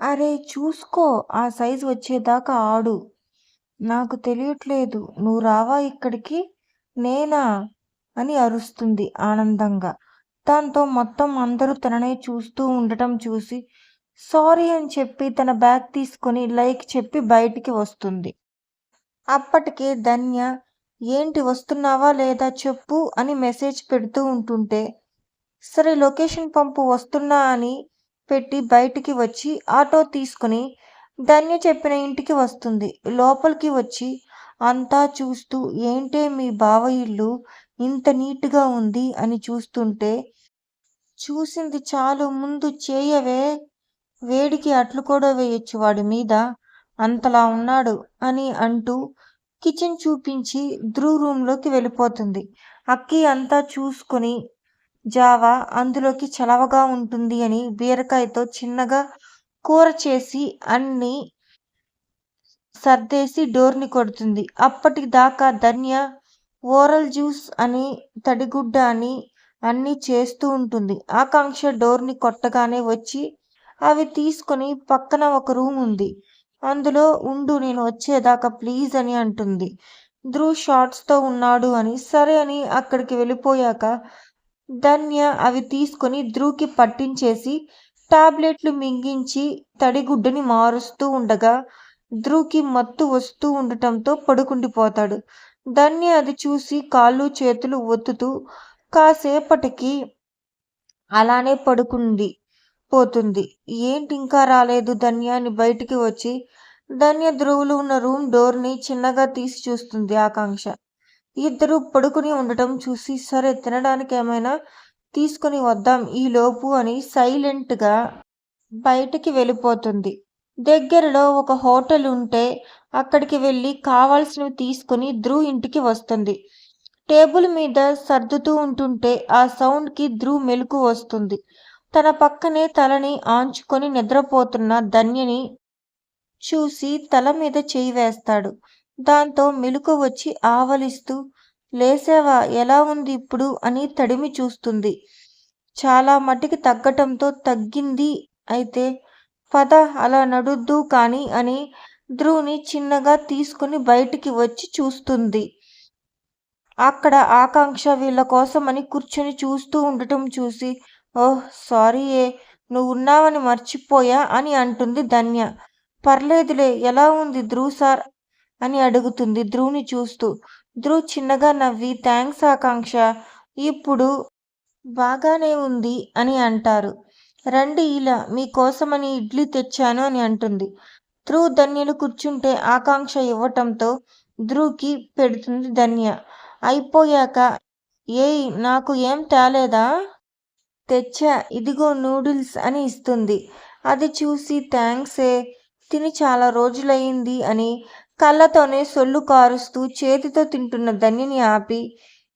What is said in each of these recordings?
అరే చూసుకో ఆ సైజు వచ్చేదాకా ఆడు. నాకు తెలియట్లేదు. నువ్వు రావా ఇక్కడికి? నేనా? అని అరుస్తుంది ఆనందంగా. దాంతో మొత్తం అందరూ తననే చూస్తూ ఉండటం చూసి సారీ అని చెప్పి తన బ్యాగ్ తీసుకొని లైక్ చెప్పి బయటికి వస్తుంది. అప్పటికే ధన్య ఏంటి వస్తున్నావా లేదా చెప్పు అని మెసేజ్ పెడుతూ ఉంటుంటే సరే లొకేషన్ పంపు వస్తున్నా అని పెట్టి బయటికి వచ్చి ఆటో తీసుకుని ధన్య చెప్పిన ఇంటికి వస్తుంది. లోపలికి వచ్చి అంతా చూస్తూ ఏంటే మీ బావ ఇల్లు ఇంత నీట్గా ఉంది? అని చూస్తుంటే చూసింది చాలు ముందు చేయవే వేడికి అట్లు కూడా వేయొచ్చు వాడి మీద అంతలా ఉన్నాడు అని అంటూ కిచెన్ చూపించి ధ్రువ్ రూమ్లోకి వెళ్ళిపోతుంది. అక్కి అంతా చూసుకొని జావా అందులోకి చలవగా ఉంటుంది అని బీరకాయతో చిన్నగా కూర చేసి అన్ని సర్దేసి డోర్ని కొడుతుంది. అప్పటిదాకా ధన్య ఓరల్ జ్యూస్ అని తడిగుడ్డ అని అన్నీ చేస్తూ ఉంటుంది. ఆకాంక్ష డోర్ని కొట్టగానే వచ్చి అవి తీసుకొని పక్కన ఒక రూమ్ ఉంది. అందులో ఉండు నేను వచ్చేదాకా ప్లీజ్ అని అంటుంది. ధ్రువ్ షార్ట్స్తో ఉన్నాడు అని సరే అని అక్కడికి వెళ్ళిపోయాక ధన్య అవి తీసుకొని ధ్రువుకి పట్టించేసి టాబ్లెట్లు మింగించి తడిగుడ్డని మారుస్తూ ఉండగా ధ్రువుకి మత్తు వస్తూ ఉండటంతో పడుకుండిపోతాడు. ధన్య అది చూసి కాళ్ళు చేతులు ఒత్తుతూ కాసేపటికి అలానే పడుకుంది పోతుంది. ఏంటి ఇంకా రాలేదు ధన్య అని బయటికి వచ్చి ధన్య ధ్రువులు ఉన్న రూమ్ డోర్ని చిన్నగా తీసి చూస్తుంది ఆకాంక్ష. ఇద్దరు పడుకుని ఉండటం చూసి సరే తినడానికి ఏమైనా తీసుకుని వద్దాం ఈ లోపు అని సైలెంట్గా బయటికి వెళ్ళిపోతుంది. దగ్గరలో ఒక హోటల్ ఉంటే అక్కడికి వెళ్ళి కావాల్సినవి తీసుకుని ధ్రువ్ ఇంటికి వస్తుంది. టేబుల్ మీద సర్దుతూ ఉంటుంటే ఆ సౌండ్కి ధ్రువ్ మెలకు వస్తుంది. తన పక్కనే తలని ఆంచుకొని నిద్రపోతున్న ధన్యని చూసి తల మీద చేయి వేస్తాడు. దాంతో మెలుకు వచ్చి ఆవలిస్తూ లేసావా ఎలా ఉంది ఇప్పుడు? అని తడిమి చూస్తుంది. చాలా మట్టికి తగ్గటంతో తగ్గింది అయితే పద అలా నడుద్దు కానీ అని ధ్రువుని చిన్నగా తీసుకుని బయటికి వచ్చి చూస్తుంది. అక్కడ ఆకాంక్ష వీళ్ళ కోసమని కూర్చొని చూస్తూ ఉండటం చూసి ఓహ్ సారీ ఏ నువ్వు ఉన్నావని మర్చిపోయా అని అంటుంది ధన్య. పర్లేదులే ఎలా ఉంది ధ్రువ్ సార్? అని అడుగుతుంది ధ్రువ్ని చూస్తూ. ధ్రువ్ చిన్నగా నవ్వి థ్యాంక్స్ ఆకాంక్ష ఇప్పుడు బాగానే ఉంది అని అంటారు. రండి ఇలా మీకోసమని ఇడ్లీ తెచ్చాను అని అంటుంది. ధ్రువ్ ధన్యలు కూర్చుంటే ఆకాంక్ష ఇవ్వటంతో ధ్రువ్కి పెడుతుంది ధన్య. అయిపోయాక ఏయ్ నాకు ఏం తేలేదా? తెచ్చా ఇదిగో నూడిల్స్ అని ఇస్తుంది. అది చూసి థ్యాంక్సే తిని చాలా రోజులయ్యింది అని కళ్ళతోనే సొల్లు కారుస్తూ చేతితో తింటున్న ధన్యని ఆపి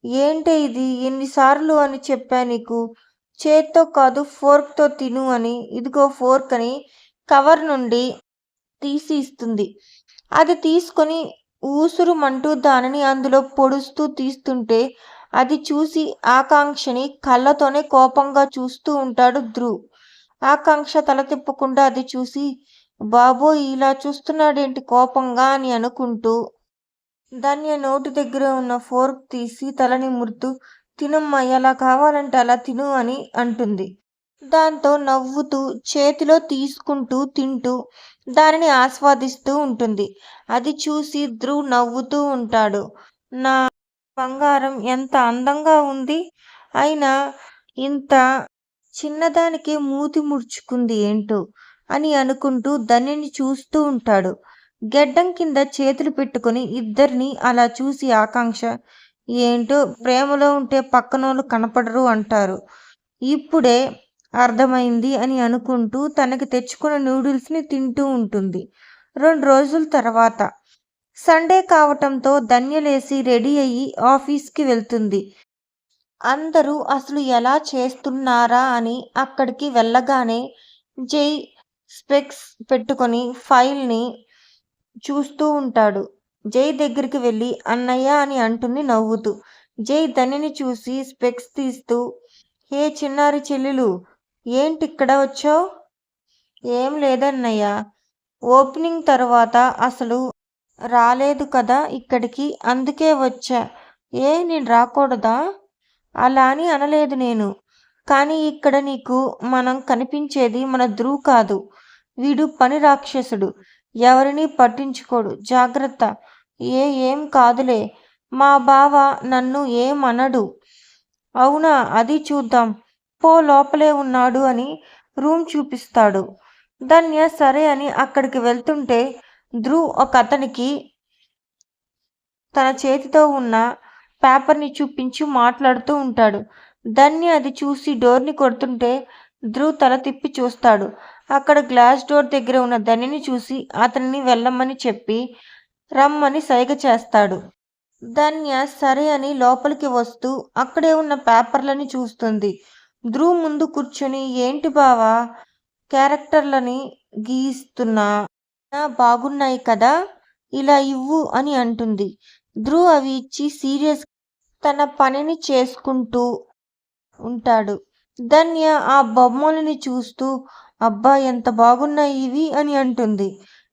ఏంటే ఇది? ఎన్నిసార్లు అని చెప్పా నీకు? చేత్తో కాదు ఫోర్క్తో తిను అని. ఇదిగో ఫోర్క్ అని కవర్ నుండి తీసి ఇస్తుంది. అది తీసుకొని ఊసురుమంటూ దానిని అందులో పొడుస్తూ తీస్తుంటే అది చూసి ఆకాంక్షని కళ్ళతోనే కోపంగా చూస్తూ ఉంటాడు ధ్రువ్. ఆకాంక్ష తల తిప్పకుండా అది చూసి బాబోయ్ ఇలా చూస్తున్నాడేంటి కోపంగా అని అనుకుంటూ ధన్య నోటి దగ్గర ఉన్న ఫోర్క్ తీసి తలని మురుతూ తినమ్మా ఎలా కావాలంటే అలా తిను అని అంటుంది. దాంతో నవ్వుతూ చేతిలో తీసుకుంటూ తింటూ దానిని ఆస్వాదిస్తూ ఉంటుంది. అది చూసి ధ్రువ్ నవ్వుతూ ఉంటాడు. నా బంగారం ఎంత అందంగా ఉంది. అయినా ఇంత చిన్నదానికే మూతి ముడుచుకుంది ఏంటో. అని అనుకుంటూ ధన్యని చూస్తూ ఉంటాడు. గెడ్డం కింద చేతులు పెట్టుకుని ఇద్దరిని అలా చూసి ఆకాంక్ష ఏంటో ప్రేమలో ఉంటే పక్కనోళ్ళు కనపడరు అంటారు. ఇప్పుడే అర్థమైంది అని అనుకుంటూ తనకి తెచ్చుకున్న నూడిల్స్ని తింటూ ఉంటుంది. రెండు రోజుల తర్వాత సండే కావటంతో ధన్యలేసి రెడీ అయ్యి ఆఫీస్కి వెళ్తుంది. అందరూ అసలు ఎలా చేస్తున్నారా అని అక్కడికి వెళ్ళగానే జై స్పెక్స్ పెట్టుకొని ఫైల్ని చూస్తూ ఉంటాడు. జై దగ్గరికి వెళ్ళి అన్నయ్య అని అంటుంది నవ్వుతూ. జై ధనిని చూసి స్పెక్స్ తీస్తూ హే చిన్నారి చెల్లెలు ఏంటి ఇక్కడ వచ్చావు? ఏం లేదన్నయ్య ఓపెనింగ్ తర్వాత అసలు రాలేదు కదా ఇక్కడికి అందుకే వచ్చా. ఏ నేను రాకూడదా? అలా అని అనలేదు నేను కానీ ఇక్కడ నీకు మనం కనిపించేది మన ధ్రువ్ కాదు. వీడు పని రాక్షసుడు. ఎవరిని పట్టించుకోడు. జాగ్రత్త. ఏ ఏం కాదులే. మా బావ నన్ను ఏమనడు అవునా? అది చూద్దాం. పో లోపలే ఉన్నాడు అని రూమ్ చూపిస్తాడు. ధన్య సరే అని అక్కడికి వెళ్తుంటే ధ్రువ్ ఒక అతనికి తన చేతితో ఉన్న పేపర్ని చూపించి మాట్లాడుతూ ఉంటాడు. ధన్య అది చూసి డోర్ని కొడుతుంటే ధ్రువ్ తల తిప్పి చూస్తాడు. అక్కడ గ్లాస్ డోర్ దగ్గర ఉన్న ధనిని చూసి అతనిని వెళ్ళమని చెప్పి రమ్మని సైగ చేస్తాడు. ధన్య సరే అని లోపలికి వస్తూ అక్కడే ఉన్న పేపర్లని చూస్తుంది. ధ్రువ్ ముందు కూర్చొని ఏంటి బావా క్యారెక్టర్లని గీస్తున్నా? బాగున్నాయి కదా ఇలా ఇవ్వు అని అంటుంది. ధ్రువ్ అవి ఇచ్చి సీరియస్ తన పనిని చేసుకుంటూ ఉంటాడు. ధన్య ఆ బొమ్మలని చూస్తూ అబ్బా ఎంత బాగున్నాయి ఇవి అని అంటుంది.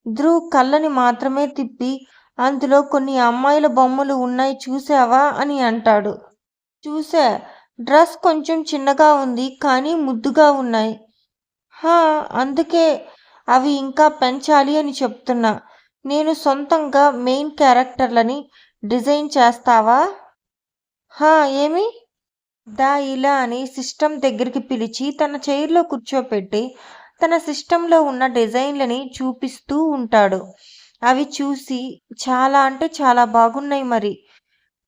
ధ్రువ్ కళ్ళని మాత్రమే తిప్పి అందులో కొన్ని అమ్మాయిల బొమ్మలు ఉన్నాయి చూసావా అని అంటాడు. చూసా డ్రెస్ కొంచెం చిన్నగా ఉంది కానీ ముద్దుగా ఉన్నాయి. హా అందుకే అవి ఇంకా పెంచాలి అని చెప్తున్నా. నేను సొంతంగా మెయిన్ క్యారెక్టర్లని డిజైన్ చేస్తావా? హా ఏమి? దా ఇలా అని సిస్టమ్ దగ్గరికి పిలిచి తన చైర్లో కూర్చోపెట్టి తన సిస్టంలో ఉన్న డిజైన్లని చూపిస్తూ ఉంటాడు. అవి చూసి చాలా అంటే చాలా బాగున్నాయి మరి.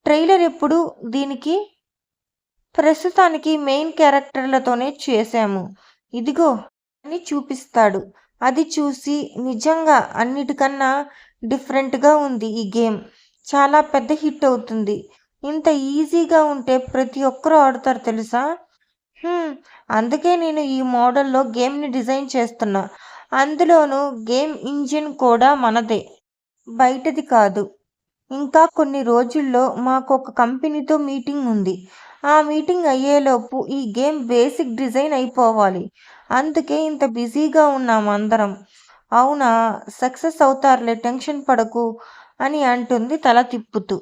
ట్రైలర్ ఎప్పుడు దీనికి? ప్రస్తుతానికి మెయిన్ క్యారెక్టర్లతోనే చేశాము. ఇదిగో అని చూపిస్తాడు. అది చూసి నిజంగా అన్నిటికన్నా డిఫరెంట్గా ఉంది ఈ గేమ్. చాలా పెద్ద హిట్ అవుతుంది. ఇంత ఈజీగా ఉంటే ప్రతి ఒక్కరూ ఆడుతారు తెలుసా? అందుకే నేను ఈ మోడల్లో గేమ్ని డిజైన్ చేస్తున్నా. అందులోనూ గేమ్ ఇంజిన్ కూడా మనదే. బయటది కాదు. ఇంకా కొన్ని రోజుల్లో మాకు ఒక కంపెనీతో మీటింగ్ ఉంది. ఆ మీటింగ్ అయ్యేలోపు ఈ గేమ్ బేసిక్ డిజైన్ అయిపోవాలి. అందుకే ఇంత బిజీగా ఉన్నాం అందరం. అవునా? సక్సెస్ అవుతారులే టెన్షన్ పడకు అని అంటుంది తల తిప్పుతూ.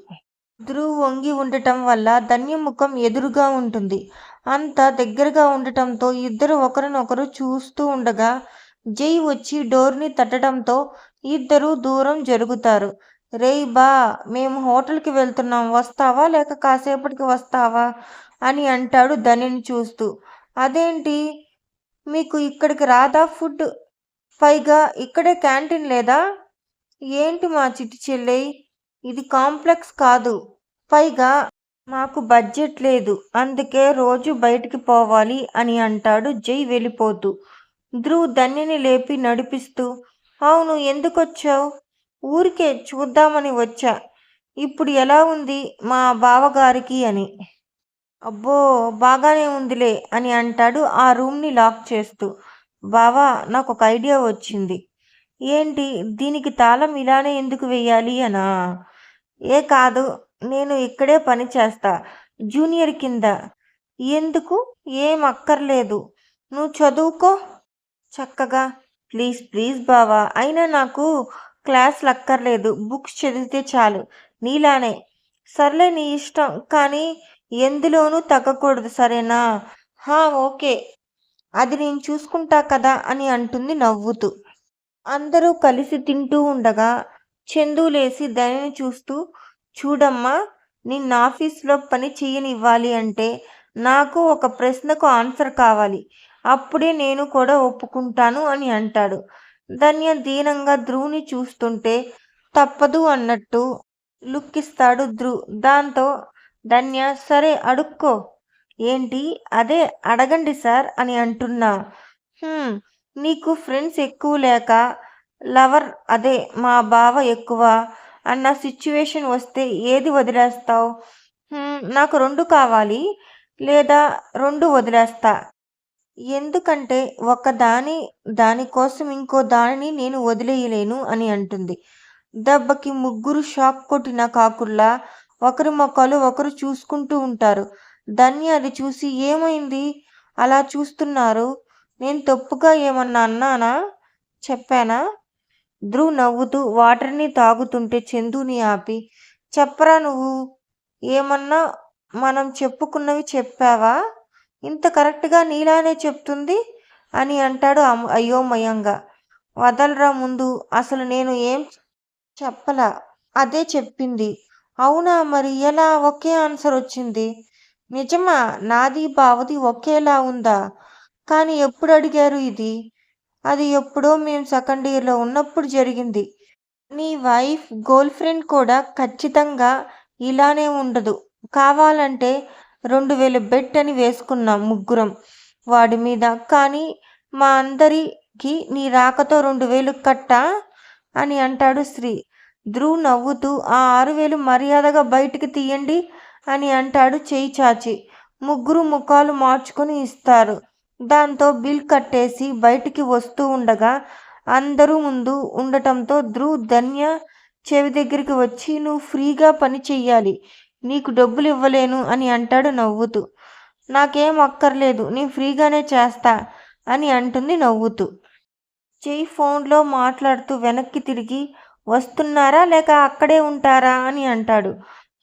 ధ్రువ్ వంగి ఉండటం వల్ల ధన్యముఖం ఎదురుగా ఉంటుంది. అంత దగ్గరగా ఉండటంతో ఇద్దరు ఒకరినొకరు చూస్తూ ఉండగా జై వచ్చి డోర్ని తట్టడంతో ఇద్దరు దూరం జరుగుతారు. రేయ్ బా మేము హోటల్కి వెళ్తున్నాం. వస్తావా లేక కాసేపటికి వస్తావా? అని అంటాడు ధనిని చూస్తూ. అదేంటి? మీకు ఇక్కడికి రాదా ఫుడ్? పైగా ఇక్కడే క్యాంటీన్ లేదా? ఏంటి మా చిట్టి చెల్లె ఇది కాంప్లెక్స్ కాదు. పైగా మాకు బడ్జెట్ లేదు అందుకే రోజు బయటికి పోవాలి అని అంటాడు జై వెళ్ళిపోతూ. ధ్రువ్ దన్నిని లేపి నడిపిస్తూ అవును ఎందుకొచ్చావు? ఊరికే చూద్దామని వచ్చా. ఇప్పుడు ఎలా ఉంది మా బావగారికి అని. అబ్బో బాగానే ఉందిలే అని అంటాడు ఆ రూమ్ని లాక్ చేస్తూ. బావా నాకు ఒక ఐడియా వచ్చింది. ఏంటి దీనికి తాళం ఇలానే ఎందుకు వెయ్యాలి అనా? ఏ కాదు నేను ఇక్కడే పని చేస్తా. జూనియర్ కింద. ఎందుకు? ఏం అక్కర్లేదు. నువ్వు చదువుకో. చక్కగా. ప్లీజ్ ప్లీజ్ బావా. అయినా నాకు క్లాసులు అక్కర్లేదు. బుక్స్ చదివితే చాలు. నీలానే. సర్లే నీ ఇష్టం. కానీ ఎందులోనూ తగ్గకూడదు సరేనా? హా ఓకే. అది నేను చూసుకుంటా కదా అని అంటుంది నవ్వుతూ. అందరూ కలిసి తింటూ ఉండగా చందు లేసి ధనిని చూస్తూ చూడమ్మా నిన్న ఆఫీస్లో పని చేయనివ్వాలి అంటే నాకు ఒక ప్రశ్నకు ఆన్సర్ కావాలి. అప్పుడే నేను కూడా ఒప్పుకుంటాను అని అంటాడు. ధన్య దీనంగా ధ్రువుని చూస్తుంటే తప్పదు అన్నట్టు లుక్ ఇస్తాడు ధ్రువ్ దాంతో ధన్య సరే అడుక్కో. ఏంటి? అదే అడగండి సార్ అని అంటున్నా. నీకు ఫ్రెండ్స్ ఎక్కువ లేక లవర్ అదే మా బావ ఎక్కువ అన్న సిచ్యువేషన్ వస్తే ఏది వదిలేస్తావు? నాకు రెండు కావాలి లేదా రెండు వదిలేస్తా? ఎందుకంటే ఒక దాని దానికోసం ఇంకో దానిని నేను వదిలేయలేను అని అంటుంది. దెబ్బకి ముగ్గురు షాక్ కొట్టిన కాకుల్లా ఒకరి మొక్కలు ఒకరు చూసుకుంటూ ఉంటారు. ధన్య అది చూసి ఏమైంది? అలా చూస్తున్నారు. నేను తప్పుగా ఏమన్నా అన్నానా? చెప్పానా? ధ్రువ్ నవ్వుతూ వాటర్ని తాగుతుంటే చందుని ఆపి చెప్పరా నువ్వు? ఏమన్నా మనం చెప్పుకున్నవి చెప్పావా? ఇంత కరెక్ట్గా నీలానే చెప్తుంది అని అంటాడు అమ్- అయోమయంగా వదలరా ముందు అసలు నేను ఏం చెప్పలా? అదే చెప్పింది. అవునా మరి? ఎలా? ఒకే ఆన్సర్ వచ్చింది. నిజమా? నాది బావది ఒకేలా ఉందా? కానీ ఎప్పుడు అడిగారు ఇది? అది ఎప్పుడో మేము సెకండ్ ఇయర్లో ఉన్నప్పుడు జరిగింది. నీ వైఫ్ గర్ల్ ఫ్రెండ్ కూడా ఖచ్చితంగా ఇలానే ఉండదు. కావాలంటే రెండు వేల బెట్ అని వేసుకున్నాం ముగ్గురం వాడి మీద. కానీ మా అందరికి నీ రాకతో రెండు వేలు కట్ట? అని అంటాడు శ్రీ ధ్రువ్ నవ్వుతూ ఆ ఆరు వేలు మర్యాదగా బయటికి తీయండి అని అంటాడు చేయి చాచి. ముగ్గురు ముఖాలు మార్చుకొని ఇస్తారు. దాంతో బిల్ కట్టేసి బయటికి వస్తూ ఉండగా అందరూ ముందు ఉండటంతో ధ్రువ్ ధన్య చెవి దగ్గరికి వచ్చి నువ్వు ఫ్రీగా పని చెయ్యాలి. నీకు డబ్బులు ఇవ్వలేను అని అంటాడు నవ్వుతూ. నాకేం అక్కర్లేదు. నేను ఫ్రీగానే చేస్తా అని అంటుంది నవ్వుతూ. చెయ్యి ఫోన్లో మాట్లాడుతూ వెనక్కి తిరిగి వస్తున్నారా లేక అక్కడే ఉంటారా అని అంటాడు.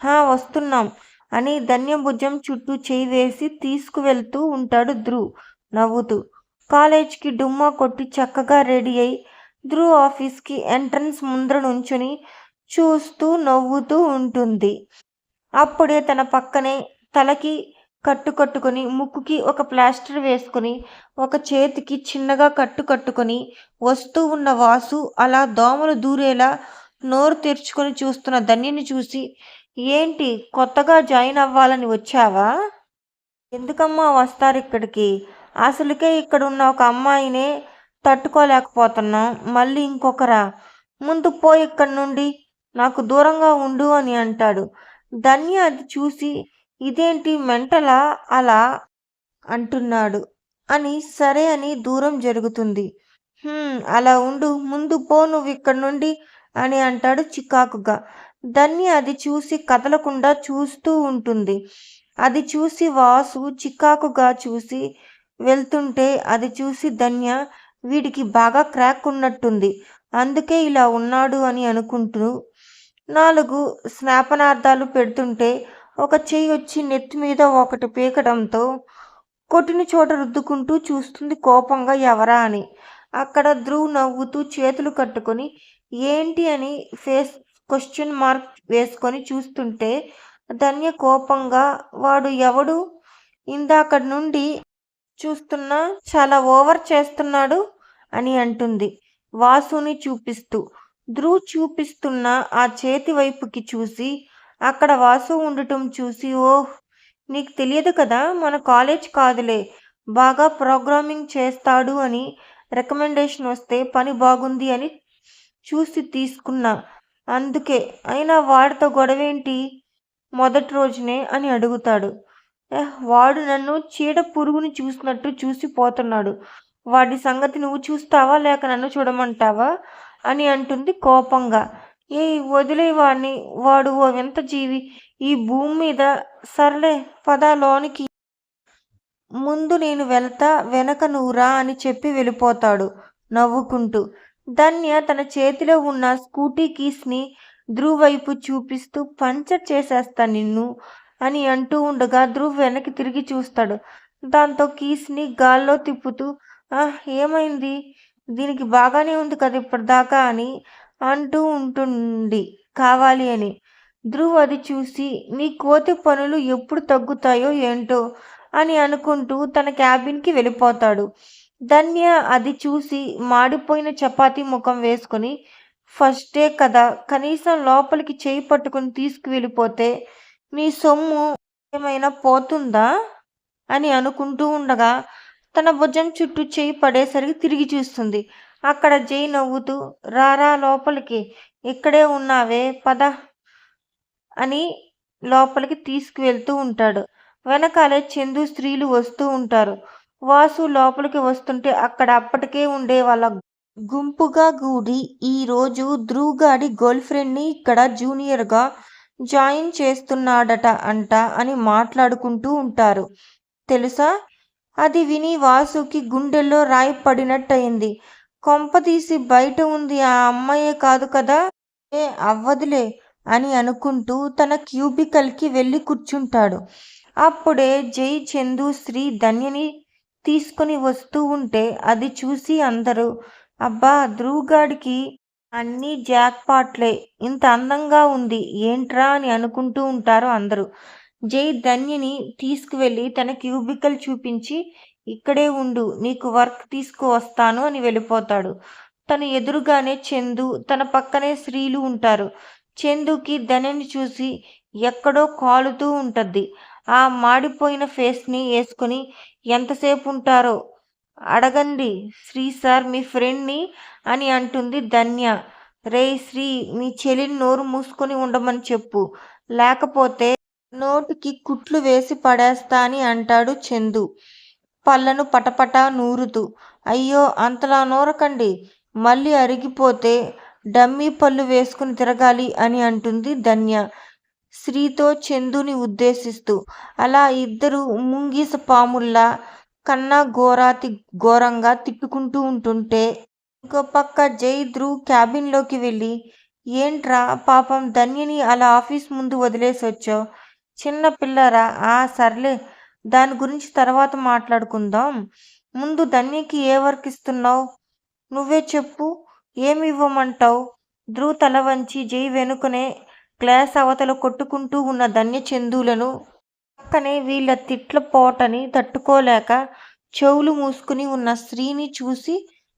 హా వస్తున్నాం అని ధన్యభుజం చుట్టూ చేయి వేసి తీసుకువెళ్తూ ఉంటాడు ధ్రువ్ నవ్వుతూ. కాలేజ్కి డుమ్మా కొట్టి చక్కగా రెడీ అయి ధ్రువ్ ఆఫీస్కి ఎంట్రన్స్ ముందర నుంచుని చూస్తూ నవ్వుతూ ఉంటుంది. అప్పుడే తన పక్కనే తలకి కట్టు కట్టుకొని ముక్కుకి ఒక ప్లాస్టర్ వేసుకొని ఒక చేతికి చిన్నగా కట్టు కట్టుకొని వస్తూ ఉన్న వాసు అలా దోమలు దూరేలా నోరు తెరుచుకొని చూస్తున్న ధన్యని చూసి ఏంటి కొత్తగా జాయిన్ అవ్వాలని వచ్చావా? ఎందుకమ్మా వస్తారు ఇక్కడికి? అసలుకే ఇక్కడ ఉన్న ఒక అమ్మాయినే తట్టుకోలేకపోతున్నాం. మళ్ళీ ఇంకొకరా? ముందు పోయి ఇక్కడి నుండి. నాకు దూరంగా ఉండు అని అంటాడు. ధన్య అది చూసి ఇదేంటి మెంటలా? అలా అంటున్నాడు. అని సరే అని దూరం జరుగుతుంది. అలా ఉండు. ముందు పో నువ్వు ఇక్కడ నుండి అని అంటాడు చికాకుగా. ధన్య అది చూసి కదలకుండా చూస్తూ ఉంటుంది. అది చూసి వాసు చికాకుగా చూసి వెళ్తుంటే అది చూసి ధన్య వీడికి బాగా క్రాక్ ఉన్నట్టుంది. అందుకే ఇలా ఉన్నాడు అని అనుకుంటూ నాలుగు స్నాపనార్థాలు పెడుతుంటే ఒక చెయ్యి వచ్చి నెత్తి మీద ఒకటి పీకడంతో కొట్టిన చోట రుద్దుకుంటూ చూస్తుంది కోపంగా ఎవరా అని. అక్కడ ధ్రువ్ నవ్వుతూ చేతులు కట్టుకొని ఏంటి అని ఫేస్ క్వశ్చన్ మార్క్ వేసుకొని చూస్తుంటే ధన్య కోపంగా వాడు ఎవడు? ఇందాక నుండి చూస్తున్నా చాలా ఓవర్ చేస్తున్నాడు అని అంటుంది. వాసుని చూపిస్తూ. ధ్రువ్ చూపిస్తున్న ఆ చేతి వైపుకి చూసి అక్కడ వాసు ఉండటం చూసి ఓహ్ నీకు తెలియదు కదా మన కాలేజ్ కాదులే బాగా ప్రోగ్రామింగ్ చేస్తాడు అని రికమెండేషన్ వస్తే పని బాగుంది అని చూసి తీసుకున్నా. అందుకే అయినా వాడితో గొడవేంటి? మొదటి రోజునే అని అడుగుతాడు. వాడు నన్ను చీడ పురుగుని చూసినట్టు చూసి పోతున్నాడు. వాడి సంగతి నువ్వు చూస్తావా లేక నన్ను చూడమంటావా? అని అంటుంది కోపంగా. ఏ వదిలే వాడిని వాడు ఓ వింత జీవి. ఈ భూమి మీద సర్లే పదా లోనికి. ముందు నేను వెళ్తా వెనక నువ్వు రా అని చెప్పి వెళ్ళిపోతాడు నవ్వుకుంటూ. ధన్య తన చేతిలో ఉన్న స్కూటీ కీస్ని ధ్రువైపు చూపిస్తూ పంచర్ చేసేస్తా నిన్ను. అని అంటూ ఉండగా ధ్రువ్ వెనక్కి తిరిగి చూస్తాడు. దాంతో కీస్ని గాల్లో తిప్పుతూ "ఆహ్, ఏమైంది? దీనికి బాగానే ఉంది కదా ఇప్పటిదాకా అని అంటూ ఉంటుంది కావాలి అని. ధ్రువ్ అది చూసి నీ కోతి పనులు ఎప్పుడు తగ్గుతాయో ఏంటో అని అనుకుంటూ తన క్యాబిన్కి వెళ్ళిపోతాడు. ధన్య అది చూసి మాడిపోయిన చపాతీ ముఖం వేసుకొని ఫస్టే కదా కనీసం లోపలికి చేయి పట్టుకొని తీసుకువెళ్ళిపోతే మీ సొమ్ము ఏమైనా పోతుందా? అని అనుకుంటూ ఉండగా తన భుజం చుట్టూ చేయి పడేసరికి తిరిగి చూస్తుంది. అక్కడ జై నవ్వుతూ రారా లోపలికి ఇక్కడే ఉన్నావే పద అని లోపలికి తీసుకువెళ్తూ ఉంటాడు. వెనకాలే చందు స్త్రీలు వస్తూ ఉంటారు. వాసు లోపలికి వస్తుంటే అక్కడ అప్పటికే ఉండే వాళ్ళ గుంపుగా గూడి ఈ రోజు గర్ల్ ఫ్రెండ్ని ఇక్కడ జూనియర్గా జాయిన్ చేస్తున్నాడట అంట అని మాట్లాడుకుంటూ ఉంటారు. తెలుసా? అది విని వాసుకి గుండెల్లో రాయి పడినట్టయింది. కొంపతీసి బయట ఉంది ఆ అమ్మాయే కాదు కదా? ఏ అవ్వదులే అని అనుకుంటూ తన క్యూబికల్కి వెళ్ళి కూర్చుంటాడు. అప్పుడే జై చందు శ్రీ ధన్యని తీసుకొని వస్తూ ఉంటే అది చూసి అందరూ అబ్బా ధ్రువుగాడికి అన్నీ జాక్పాట్లే. ఇంత అందంగా ఉంది. ఏంట్రా అని అనుకుంటూ ఉంటారు అందరూ. జై ధన్యని తీసుకువెళ్ళి తన క్యూబికల్ చూపించి ఇక్కడే ఉండు నీకు వర్క్ తీసుకువస్తాను అని వెళ్ళిపోతాడు. తన ఎదురుగానే చందు తన పక్కనే స్త్రీలు ఉంటారు. చందుకి ధన్యని చూసి ఎక్కడో కాలుతూ ఉంటుంది ఆ మాడిపోయిన ఫేస్ని వేసుకొని ఎంతసేపు ఉంటారో? అడగండి. శ్రీ సార్ మీ ఫ్రెండ్ని అని అంటుంది ధన్య. రే శ్రీ మీ చెలిని నోరు మూసుకొని ఉండమని చెప్పు. లేకపోతే నోటికి కుట్లు వేసి పడేస్తా అని అంటాడు చందు. పళ్ళను పటపట నూరుతూ. అయ్యో అంతలా నూరకండి. మళ్ళీ అరిగిపోతే డమ్మీ పళ్ళు వేసుకుని తిరగాలి అని అంటుంది ధన్య. శ్రీతో చందుని ఉద్దేశిస్తూ. అలా ఇద్దరు ముంగీస పాముల్లా కన్నా ఘోరాతి ఘోరంగా తిట్టుకుంటూ ఉంటుంటే ఇంకో పక్క జై ధ్రువ్ క్యాబిన్లోకి వెళ్ళి ఏంట్రా పాపం ధన్యని అలా ఆఫీస్ ముందు వదిలేసి వచ్చావు? చిన్న పిల్లరా ఆ సర్లే దాని గురించి తర్వాత మాట్లాడుకుందాం. ముందు ధన్యకి ఏ వర్క్ ఇస్తున్నావు? నువ్వే చెప్పు ఏమి ఇవ్వమంటావు? ధ్రువ్ తల వంచి జై వెనుకనే గ్లాస్ అవతల కొట్టుకుంటూ ఉన్న ధన్య చందులను పక్కనే వీళ్ళ తిట్ల పోటని తట్టుకోలేక చెవులు మూసుకుని ఉన్న స్త్రీని చూసి